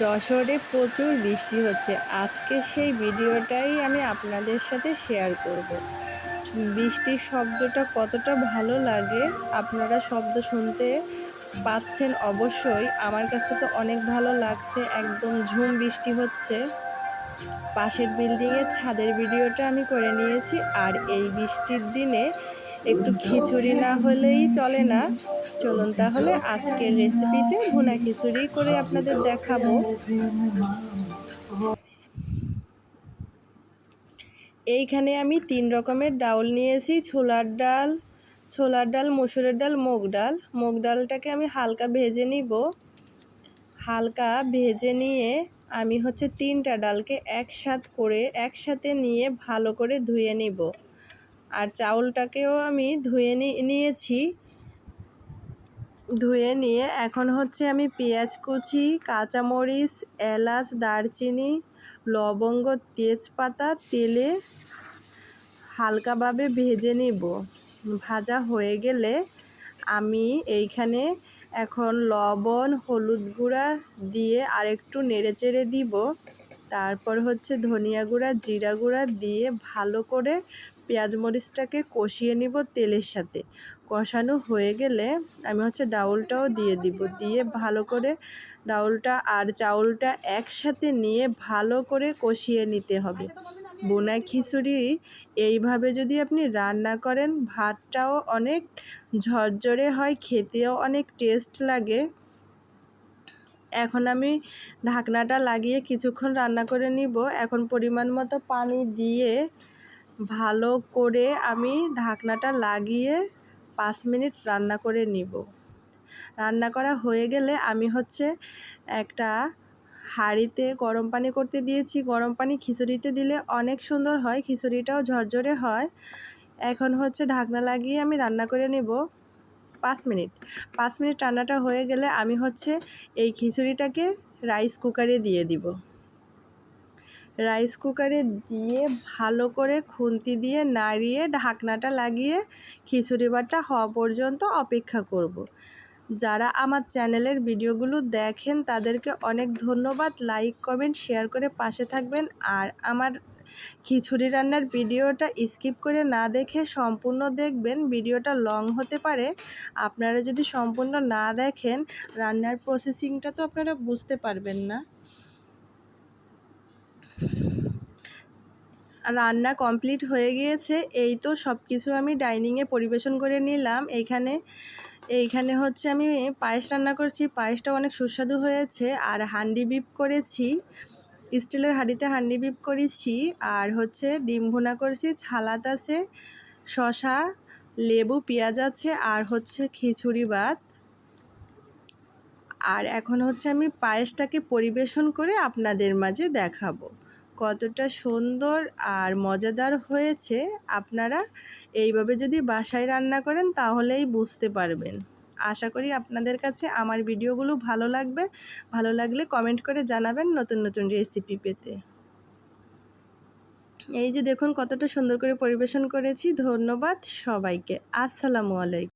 যশোরে প্রচুর বৃষ্টি হচ্ছে। আজকে সেই ভিডিওটাই আমি আপনাদের সাথে শেয়ার করব। বৃষ্টির শব্দটা কতটা ভালো লাগে, আপনারা শব্দ শুনতে পাচ্ছেন অবশ্যই। আমার কাছে তো অনেক ভালো লাগছে, একদম ঝুম বৃষ্টি হচ্ছে। পাশের বিল্ডিংয়ের ছাদের ভিডিওটা আমি করে নিয়েছি, আর এই বৃষ্টির দিনে একটু খিচুড়ি না হলেই চলে না। চলুন তাহলে আজকের রেসিপিতে ভুনা খিচুড়ি করে আপনাদের দেখাবো। এইখানে আমি তিন রকমের ডাউল নিয়েছি, ছোলার ডাল ছোলার ডাল, মসুরের ডাল, মুগ ডাল। মুগ ডালটাকে আমি হালকা ভেজে নিব। হালকা ভেজে নিয়ে আমি হচ্ছে তিনটা ডালকে একসাথ করে, একসাথে নিয়ে ভালো করে ধুয়ে নিব। আর চাউলটাকেও আমি ধুয়ে নিয়েছি। ধুয়ে নিয়ে এখন হচ্ছে আমি পেঁয়াজ কুচি, কাঁচামরিচ, এলাচ, দারচিনি, লবঙ্গ, তেজপাতা, তেলে হালকাভাবে ভেজে নিব। ভাজা হয়ে গেলে আমি এইখানে এখন লবণ, হলুদ গুঁড়া দিয়ে আরেকটু নেড়ে চেড়ে দিব। তারপর হচ্ছে ধনিয়া গুঁড়া, জিরা গুঁড়া দিয়ে ভালো করে পেঁয়াজ মরিচটাকে কষিয়ে নিব তেলের সাথে। কষানো হয়ে গেলে আমি হচ্ছে ডাউলটাও দিয়ে দিব। দিয়ে ভালো করে ডাউলটা আর চাউলটা একসাথে নিয়ে ভালো করে কষিয়ে নিতে হবে। বোনা খিচুড়ি এইভাবে যদি আপনি রান্না করেন, ভাতটাও অনেক ঝরঝরে হয়, খেতেও অনেক টেস্ট লাগে। এখন আমি ঢাকনাটা লাগিয়ে কিছুক্ষণ রান্না করে নিব। এখন পরিমাণ মতো পানি দিয়ে ভালো করে আমি ঢাকনাটা লাগিয়ে পাঁচ মিনিট রান্না করে নিব। রান্না করা হয়ে গেলে আমি হচ্ছে একটা হাঁড়িতে গরম পানি করতে দিয়েছি। গরম পানি খিচুড়িতে দিলে অনেক সুন্দর হয়, খিচুড়িটাও ঝরঝরে হয়। এখন হচ্ছে ঢাকনা লাগিয়ে আমি রান্না করে নেব পাঁচ মিনিট। পাঁচ মিনিট রান্নাটা হয়ে গেলে আমি হচ্ছে এই খিচুড়িটাকে রাইস কুকারে দিয়ে দিব। রাইস কুকারে দিয়ে ভালো করে খুন্তি দিয়ে নাড়িয়ে ঢাকনাটা লাগিয়ে খিচুড়ি ভাতটা হওয়া পর্যন্ত অপেক্ষা করব। যারা আমার চ্যানেলের ভিডিওগুলো দেখেন, তাদেরকে অনেক ধন্যবাদ। লাইক কমেন্ট শেয়ার করে পাশে থাকবেন। আর আমার খিচুড়ি রান্নার ভিডিওটা স্কিপ করে না দেখে সম্পূর্ণ দেখবেন। ভিডিওটা লং হতে পারে। আপনারা যদি সম্পূর্ণ না দেখেন, রান্নার প্রসেসিংটা তো আপনারা বুঝতে পারবেন না। রান্না কমপ্লিট হয়ে গিয়েছে। এই তো সব কিছু আমি ডাইনিংয়ে পরিবেশন করে নিলাম। এইখানে এইখানে হচ্ছে আমি পায়েস রান্না করছি। পায়েসটা অনেক সুস্বাদু হয়েছে। আর হান্ডি বিপ করেছি। স্টিলের হাঁড়িতে হান্ডি বিপ করেছি। আর হচ্ছে ডিম ভুনা করেছি। ছালাত আছে শশা লেবু, পেঁয়াজ আছে, আর হচ্ছে খিচুড়ি ভাত। আর এখন হচ্ছে আমি পায়েসটাকে পরিবেশন করে আপনাদের মাঝে দেখাবো। কতটা সুন্দর আর মজাদার হয়েছে আপনারা এইভাবে যদি বাসায় রান্না করেন তাহলেই বুঝতে পারবেন। আশা করি আপনাদের কাছে আমার ভিডিওগুলো ভালো লাগবে। ভালো লাগলে কমেন্ট করে জানাবেন নতুন নতুন রেসিপি পেতে। এই যে দেখুন কতটা সুন্দর করে পরিবেশন করেছি। ধন্যবাদ সবাইকে। আসসালামু আলাইকুম।